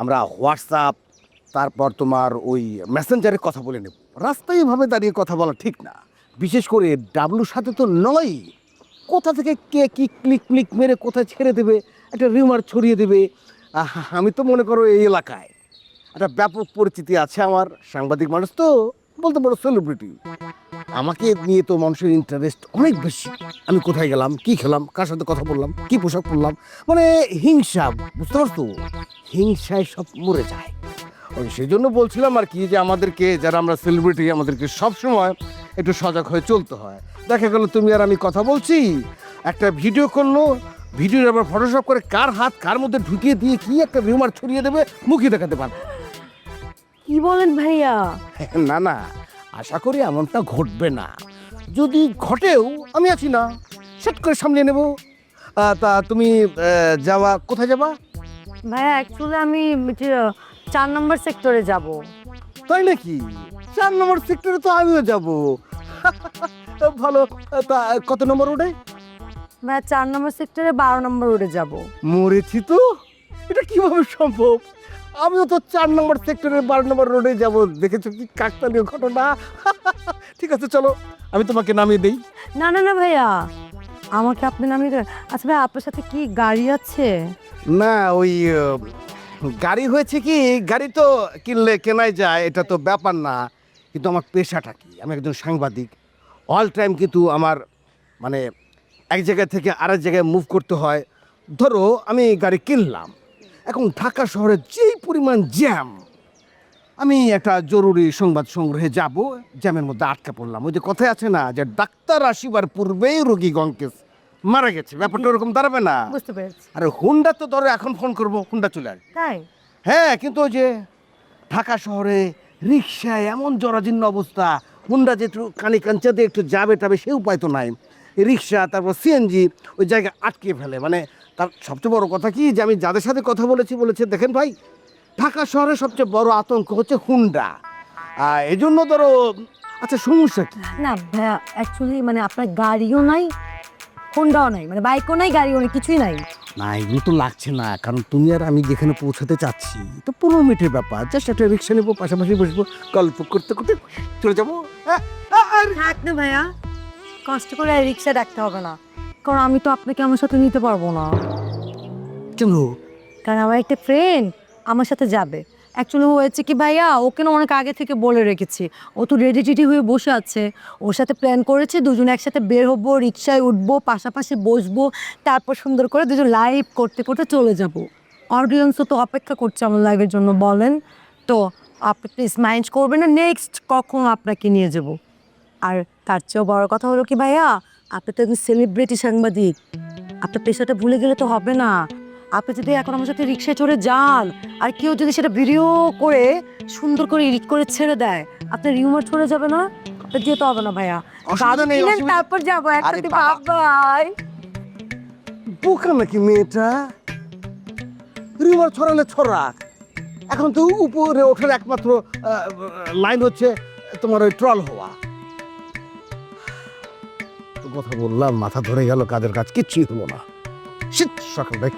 আমরা হোয়াটসঅ্যাপ, তারপর তোমার ওই মেসেঞ্জারে কথা বলে নেব। রাস্তায় এভাবে দাঁড়িয়ে কথা বলা ঠিক না। বিশেষ করে ডাবলুর সাথে তো নয়। কোথা থেকে কে কি ক্লিক ক্লিক মেরে কোথায় ছেড়ে দেবে, একটা রিউমার ছড়িয়ে দেবে। আমি তো মনে করো এই এলাকায়। একটা ব্যাপক পরিচিতি আছে আমার। সাংবাদিক মানুষ তো বলতে পারো সেলিব্রিটি আমাকে নিয়ে তো মানুষের ইন্টারেস্ট অনেক বেশি। আমি কোথায় গেলাম কি খেলাম কার সাথে কথা বললাম কি পোশাক পরলাম? মানে হিংসা বুঝতে পারছ? হিংসায় সব মরে যায়। ওই সেই জন্য বলছিলাম আর কি যে আমাদেরকে যারা আমরা সেলিব্রিটি আমাদেরকে সবসময় একটু সজাগ হয়ে চলতে হয়। দেখা গেল তুমি আর আমি কথা বলছি একটা ভিডিও করল ভিডিওর আবার ফটোশপ করে কার হাত কার মধ্যে ঢুকিয়ে দিয়ে কি একটা রিউমার ছড়িয়ে দেবে মুখই দেখাতে পারবে। কি বলেন ভাইয়া? না না আশা করি এমনটা ঘটবে না। যদি ঘটেও আমি আছি না সেট করে সামলে নেব। তা তুমি আহ, যাওয়া কোথায় যাবা? ভাইয়া অ্যাকচুয়ালি আমি যে চার নম্বর সেক্টরে যাব। তাই নাকি? চার নম্বর সেক্টরে তো আমিও যাব। ভালো তা কত নম্বর ওটাই ভাইয়া চার নম্বর সেক্টরে বারো নম্বর রোডে যাব। মরেছি তো? এটা কীভাবে সম্ভব? আমিও তো চার নম্বর সেক্টরের বারো নম্বর রোডে যাব। দেখেছ কি কাকতালীয় ঘটনা? ঠিক আছে চলো আমি তোমাকে নামিয়ে দেই। না না না ভাইয়া আমাকে আপনি নামিয়ে দেবেন আচ্ছা ভাই আপনার সাথে কি গাড়ি আছে? না ওই আহ, গাড়ি হয়েছে কি গাড়ি তো কিনলে কেনাই যায় এটা তো ব্যাপার না। কিন্তু আমার পেশাটা কি? আমি একজন সাংবাদিক। অল টাইম কিন্তু আমার মানে এক জায়গা থেকে আরেক জায়গায় মুভ করতে হয়। ধরো আমি গাড়ি কিনলাম। এখন ঢাকা শহরে যেই পরিমাণ জ্যাম আমি একটা জরুরি সংবাদ সংগ্রহে যাব জ্যামের মধ্যে আটকা পড়লাম। ওই যে কথায় আছে না যে ডাক্তার আসিবার পূর্বেই রোগী গঙ্কেশ মারা গেছে। ব্যাপারটা ওরকম দাঁড়াবে না। বুঝতে পেরেছি। আরে হুন্ডা তো ধরো এখন ফোন করব হুন্ডা চলে আসবে। তাই? হ্যাঁ কিন্তু ওই যে ঢাকা শহরে রিক্সায় এমন জরাজীর্ণ অবস্থা হুন্ডা যে একটু কানি কাঞ্চাতে একটু যাবে টাবে সে উপায় তো নাই। রিক্সা তারপর সিএনজি ওই জায়গায় আটকে ফেলে। মানে তার সবচেয়ে বড় কথা কি যে আমি যাদের সাথে কথা বলেছি বলেছে দেখেন ভাই ঢাকা শহরের সবচেয়ে বড় আতঙ্ক হচ্ছে হুন্ডা। এই জন্য ধরো আচ্ছা সমস্যা কি? না ভাইয়া অ্যাকচুয়ালি মানে আপনার গাড়িও নাই হোন্ডাও নাই মানে বাইকও নাই গাড়িও নেই কিছুই নাই। না এগুলো তো লাগছে না কারণ তুমি আর আমি যেখানে পৌঁছাতে চাচ্ছি তো পনেরো মিনিটের ব্যাপার জাস্ট একটা রিক্সা নেব পাশাপাশি বসবো গল্প করতে করতে চলে যাব হ্যাঁ? আর থাক না ভাইয়া কষ্ট করে রিক্সা ডাকতে হবে না। কারণ আমি তো আপনাকে আমার সাথে নিতে পারব না। কেন কারণ আমার একটা ফ্রেন্ড আমার সাথে যাবে। অ্যাকচুয়ালি হয়েছে কি ভাইয়া ওকে না অনেক আগে থেকে বলে রেখেছি। ও তো রেডি টেডি হয়ে বসে আছে। ওর সাথে প্ল্যান করেছে দুজন একসাথে বের হব রিক্সায় উঠবো পাশাপাশি বসবো তারপর সুন্দর করে দুজন লাইভ করতে করতে চলে যাব। অডিয়েন্সও তো অপেক্ষা করছে আমার লাইভের জন্য বলেন। তো আপনি প্লিজ মাইন্ড করবেন না নেক্সট কখন আপনাকে নিয়ে যাব। আর তার চেয়েও বড় কথা হলো কি ভাইয়া আপনি তো একজন সেলিব্রিটি সাংবাদিক। আপনার পেশাটা ভুলে গেলে তো হবে না। আপনি যদি এখন আমার সাথে রিক্সায় চড়ে যান আর কেউ যদি সেটা ভিডিও করে সুন্দর করে এডিট করে ছেড়ে দেয় আপনার রিউমার ছড়ে যাবে না? আপনার যেতে হবে না ভাইয়া। তারপর যাব। একসাথে বাবা। বোকা নাকি মেয়েটা? রিভার ছড়ালে ছড়াক। এখন তো উপরে ওঠার একমাত্র লাইন হচ্ছে তোমার ওই ট্রল হওয়া। কথা বললাম মাথা ধরে গেল কাজের কাজ কিচ্ছুই হলো না। শীত সকাল